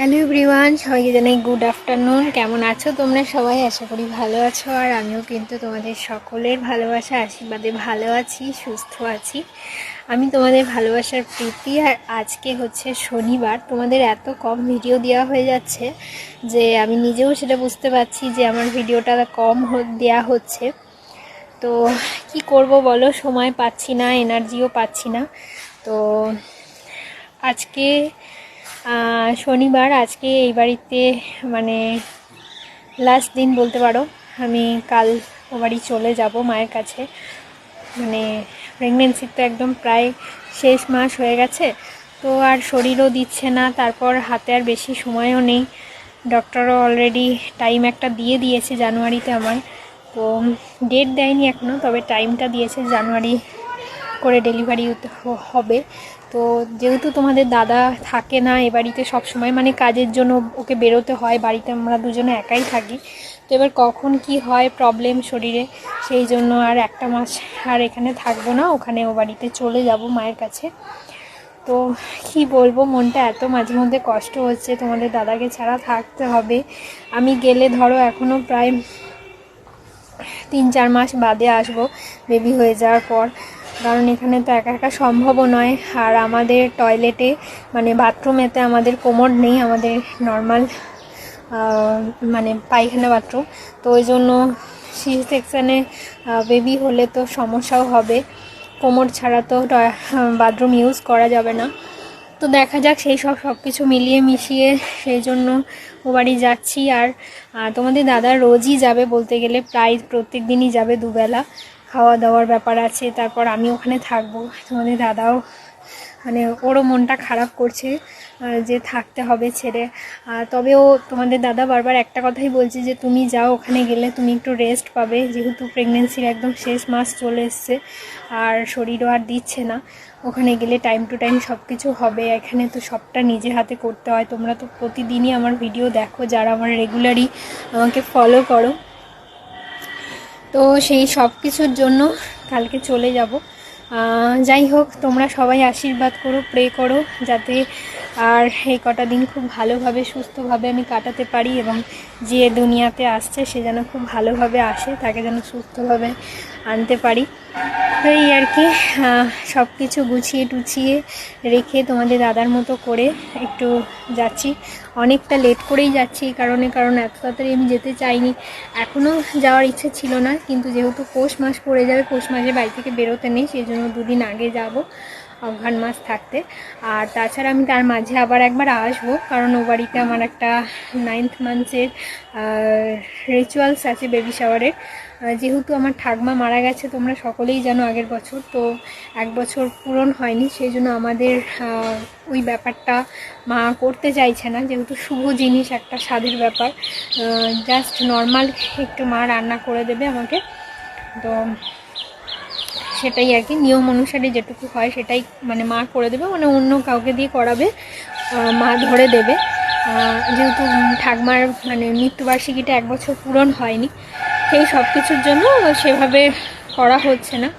Hello everyone, সবাইকে জানাই good afternoon. কেমন আছো তোমরা সবাই? আশা করি ভালো আছো, আর আমিও কিন্তু তোমাদের সকলের ভালোবাসা, আশীর্বাদে ভালো আছি, সুস্থ আছি। আমি তোমাদের ভালোবাসার প্রীতি, আর আজকে হচ্ছে শনিবার। তোমাদের এত কম ভিডিও দেওয়া হয়ে যাচ্ছে যে আমি নিজেও সেটা বুঝতে পারছি যে আমার ভিডিওটা কম দেওয়া হচ্ছে। তো কি করব বলো? সময় পাচ্ছি না এনার্জিও পাচ্ছি না। তো আজকে শনিবার, আজকে এই বাড়িতে মানে লাস্ট দিন বলতে পারো, আমি কাল ও বাড়ি চলে যাব মায়ের কাছে। মানে প্রেগনেন্সির তো একদম প্রায় শেষ মাস হয়ে গেছে, তো আর শরীরও দিচ্ছে না, তারপর হাতে আর বেশি সময়ও নেই। ডক্টরও অলরেডি টাইম একটা দিয়ে দিয়েছে জানুয়ারিতে আমার, তো ডেট দেয়নি এখনও তবে টাইমটা দিয়েছে জানুয়ারি করে ডেলিভারি হবে। তো যেহেতু তোমাদের দাদা থাকে না এ বাড়িতে সবসময় মানে কাজের জন্য ওকে বেরোতে হয়, বাড়িতে আমরা দুজনে একাই থাকি। তো এবার কখন কি হয় প্রবলেম শরীরে, সেই জন্য আর একটা মাস আর এখানে থাকব না, ওখানে ও বাড়িতে চলে যাব মায়ের কাছে। তো কি বলব, মনটা এত মাঝে মধ্যে কষ্ট হচ্ছে, তোমাদের দাদাকে ছাড়া থাকতে হবে। আমি গেলে ধরো এখনও প্রায় তিন চার মাস বাদে আসব বেবি হয়ে যাওয়ার পর। কারণ এখানে তো একা একা সম্ভবও নয়। আর আমাদের টয়লেটে মানে বাথরুমেতে আমাদের কোমর নেই, আমাদের নর্মাল মানে পায়খানা বাথরুম তো ওই জন্য সি সেকশানে বেবি হলে তো সমস্যাও হবে। কোমর ছাড়া তো বাথরুম ইউজ করা যাবে না। তো দেখা যাক সেই সব সব কিছু মিলিয়ে মিশিয়ে সেই জন্য ও বাড়ি যাচ্ছি। আর তোমাদের দাদা রোজই যাবে বলতে গেলে, প্রায় প্রত্যেক দিনই যাবে দুবেলা। খাওয়া দাওয়ার ব্যাপার আছে, তারপর আমি ওখানে থাকব। তোমাদের দাদাও মানে ওরও মনটা খারাপ করছে যে থাকতে হবে ছেড়ে। তবে ও তোমাদের দাদা বারবার একটা কথাই বলছে যে, তুমি যাও ওখানে গেলে তুমি একটু রেস্ট পাবে। যেহেতু প্রেগনেন্সির একদম শেষ মাস চলে এসছে, আর শরীরও আর দিচ্ছে না। ওখানে গেলে টাইম টু টাইম সব কিছু হবে। এখানে তো সবটা নিজে হাতে করতে হয়। তোমরা তো প্রতিদিনই আমার ভিডিও দেখো। যারা আমার রেগুলারই আমাকে ফলো করো তো সেই সব কিছুর জন্য কালকে চলে যাব। যাই হোক, তোমরা সবাই আশীর্বাদ করো প্রে করো, যাতে আর এই কটা দিন খুব ভালোভাবে, সুস্থভাবে আমি কাটাতে পারি এবং যে দুনিয়াতে আসছে সে যেন খুব ভালোভাবে আসে, তাকে যেন সুস্থভাবে আনতে পারি। তো এই আর কি সব কিছু গুছিয়ে টুছিয়ে রেখে তোমাদের দাদার মতো করে একটু যাচ্ছি। অনেকটা লেট করেই যাচ্ছি এই কারণে, কারণ এত তাড়াতাড়ি আমি যেতে চাইনি। এখনও যাওয়ার ইচ্ছে ছিল না, কিন্তু যেহেতু পৌষ মাস পড়ে যাবে, পৌষ মাসে বাড়ি থেকে বেরোতে নেই সেই জন্য দুদিন আগে যাব অঘ্রাণ মাস থাকতে। আর তাছাড়া আমি তার মাঝে আবার একবার আসব, কারণ ও বাড়িতে আমার একটা নাইন্থ মান্থের রিচুয়ালস আছে বেবি শাওয়ারের যেহেতু আমার ঠাকমা মারা গেছে, তোমরা সকলেই জানো আগের বছর, তো এক বছর পূরণ হয়নি, সেই জন্য আমাদের ওই ব্যাপারটা মা করতে চাইছে না, যেহেতু শুভ জিনিস, একটা স্বাদের ব্যাপার। জাস্ট নর্মাল একটু মা রান্না করে দেবে আমাকে। তো সেটাই আর কি, নিয়ম অনুসারে যেটুকু হয় সেটাই মানে মা করে দেবে মানে অন্য কাউকে দিয়ে করাবে মা ধরে দেবে। যেহেতু ঠাকমার মানে মৃত্যুবার্ষিকীটা এক বছর পূরণ হয়নি সেই সব কিছুর জন্য সেভাবে করা হচ্ছে না।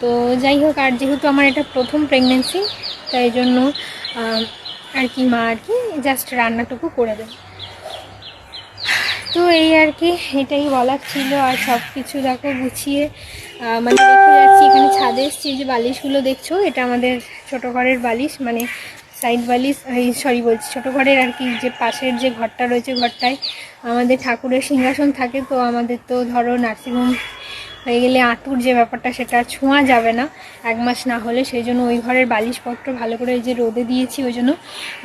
তো যাই হোক, আর যেহেতু আমার এটা প্রথম প্রেগনেন্সি তাই জন্য আর কি মা আর কি জাস্ট রান্নাটুকু করে দেবে। তো এই আর কি, এটাই বলার ছিল। আর সব কিছু দেখো গুছিয়ে মানে রেখে যাচ্ছি। এখানে ছাদে এসছি যে বালিশগুলো দেখছ, এটা আমাদের ছোট ঘরের বালিশ মানে সাইড এই সরি বলছি, ছোটো ঘরের আর কি, যে পাশের যে ঘরটা রয়েছে ঘরটায় আমাদের ঠাকুরের সিংহাসন থাকে, তো আমাদের তো ধরো নার্সিংহোম হয়ে গেলে আঁতুর যে ব্যাপারটা, সেটা ছোঁয়া যাবে না, এক মাস না হলে। সেই জন্য ওই ঘরের বালিশপত্র ভালো করে যে রোদে দিয়েছি, ওই জন্য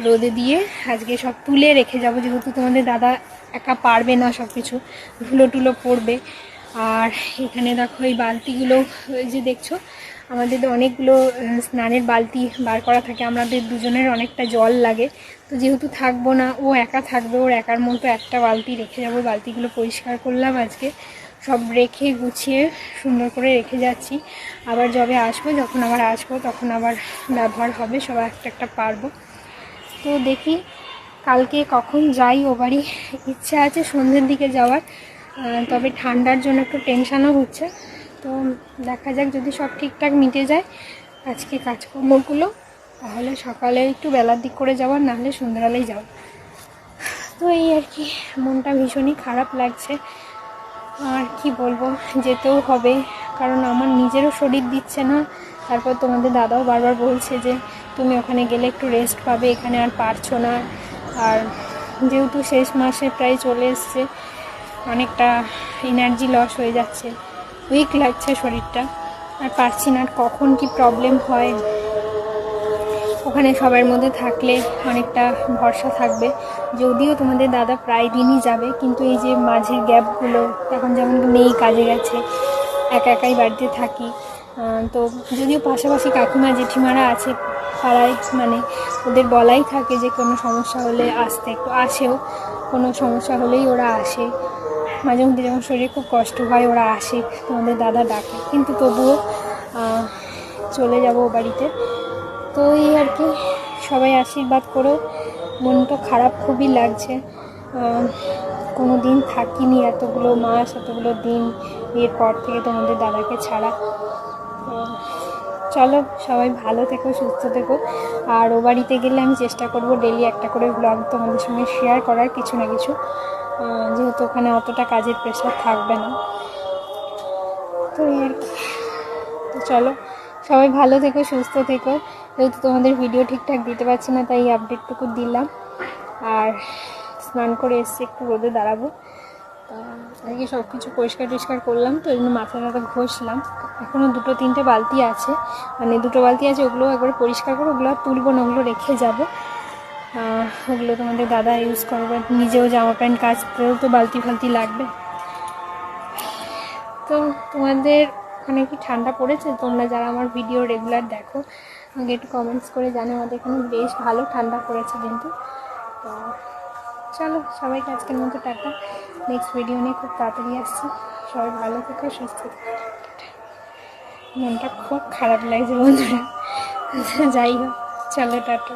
রোদে দিয়ে আজকে সব তুলে রেখে যাব, যেহেতু তোমাদের দাদা একা পারবে না সব কিছু ধুলো টুলো পড়বে। আর এখানে দেখো এই বালতিগুলো যে দেখছ আমাদের অনেকগুলো স্নানের বালতি বার করা থাকে, আমাদের দুজনের অনেকটা জল লাগে। তো যেহেতু থাকব না, ও একা থাকবে, ওর একার মতো একটা বালতি রেখে যাব। বালতিগুলো পরিষ্কার করলাম আজকে। সব রেখে গুছিয়ে সুন্দর করে রেখে যাচ্ছি। আবার যবে আসব, যখন আবার আসব, তখন আবার ব্যবহার হবে, সব একটা একটা পারব। তো দেখি কালকে কখন যাই, ও বাড়ি ইচ্ছা আছে সন্ধ্যের দিকে যাওয়ার। তবে ঠান্ডার জন্য একটু টেনশানও হচ্ছে। তো দেখা যাক যদি সব ঠিকঠাক মিটে যায় আজকে কাজকর্মগুলো, তাহলে সকালে একটু বেলার দিক করে যাওয়ার নাহলে সন্ধ্যাবেলায় যাও তো এই আর কি, মনটা ভীষণই খারাপ লাগছে। আর কি বলব, যেতেও হবে, কারণ আমার নিজেরও শরীর দিচ্ছে না। তারপর তোমাদের দাদাও বারবার বলছে যে, তুমি ওখানে গেলে একটু রেস্ট পাবে, এখানে আর পারছ না। আর যেহেতু শেষ মাসে প্রায় চলে এসছে, অনেকটা এনার্জি লস হয়ে যাচ্ছে। উইক লাগছে শরীরটা। আর পারছি না কখন কি প্রবলেম হয়। ওখানে সবার মধ্যে থাকলে অনেকটা ভরসা থাকবে। যদিও তোমাদের দাদা প্রায় দিনই যাবে, কিন্তু এই যে মাঝের গ্যাপগুলো এখন যেমন নেই কাজে গেছে, একা একাই বাড়িতে থাকি তো যদিও পাশাপাশি কাকিমা, জেঠিমারা আছে পাড়ায় মানে ওদের বলাই থাকে যে কোনো সমস্যা হলে আসতে, একটু আসেও, কোনো সমস্যা হলেই ওরা আসে। মাঝে মধ্যে যখন শরীরে খুব কষ্ট হয়, ওরা আসে, তোমাদের দাদা ডাকে। কিন্তু তবুও চলে যাব বাড়িতে। তো এই আর কি, সবাই আশীর্বাদ করো। মনটা খারাপ খুবই লাগছে। কোনো দিন থাকিনি এতগুলো মাস, এতগুলো দিন। বিয়ের পর থেকে তোমাদের দাদাকে ছাড়া। চলো, সবাই ভালো থেকো, সুস্থ থেকো। আর ও বাড়িতে গেলে আমি চেষ্টা করব ডেলি একটা করে ব্লগ তোমাদের সঙ্গে শেয়ার করার, কিছু না কিছু। যেহেতু ওখানে অতটা কাজের প্রেশার থাকবে না। তো আর কি। তো চলো, সবাই ভালো থেকো, সুস্থ থেকো। যেহেতু তোমাদের ভিডিও ঠিকঠাক দিতে পারছি না, তাই আপডেটটুকু দিলাম। আর স্নান করে এসছি, একটু রোদে দাঁড়াবো। আজকে সব কিছু পরিষ্কার টরিষ্কার করলাম, তো জন্য মাথা টাথা ঘষলাম। এখনও দুটো তিনটে বালতি আছে। মানে দুটো বালতি আছে ওগুলো একবার পরিষ্কার করে, ওগুলো তুলবো না, ওগুলো রেখে যাব। ওগুলো তোমাদের দাদা ইউজ করবে। নিজেও জামা প্যান্ট কাচতেও তো বালতি ফালতি লাগবে। তো তোমাদের ওখানে কি ঠান্ডা পড়েছে? তোমরা যারা আমার ভিডিও রেগুলার দেখো, আমাকে একটু কমেন্টস করে জানো আমাদের এখানে বেশ ভালো ঠান্ডা পড়েছে কিন্তু। তো চলো, সবাইকে আজকের মতো টাটা। নেক্সট ভিডিও নিয়ে খুব তাড়াতাড়ি আসছি। সবাই ভালো থেকো, সুস্থ থেকো। মনটা খুব খারাপ লাগছে বন্ধুরা। যাই হোক, চলো টাটা।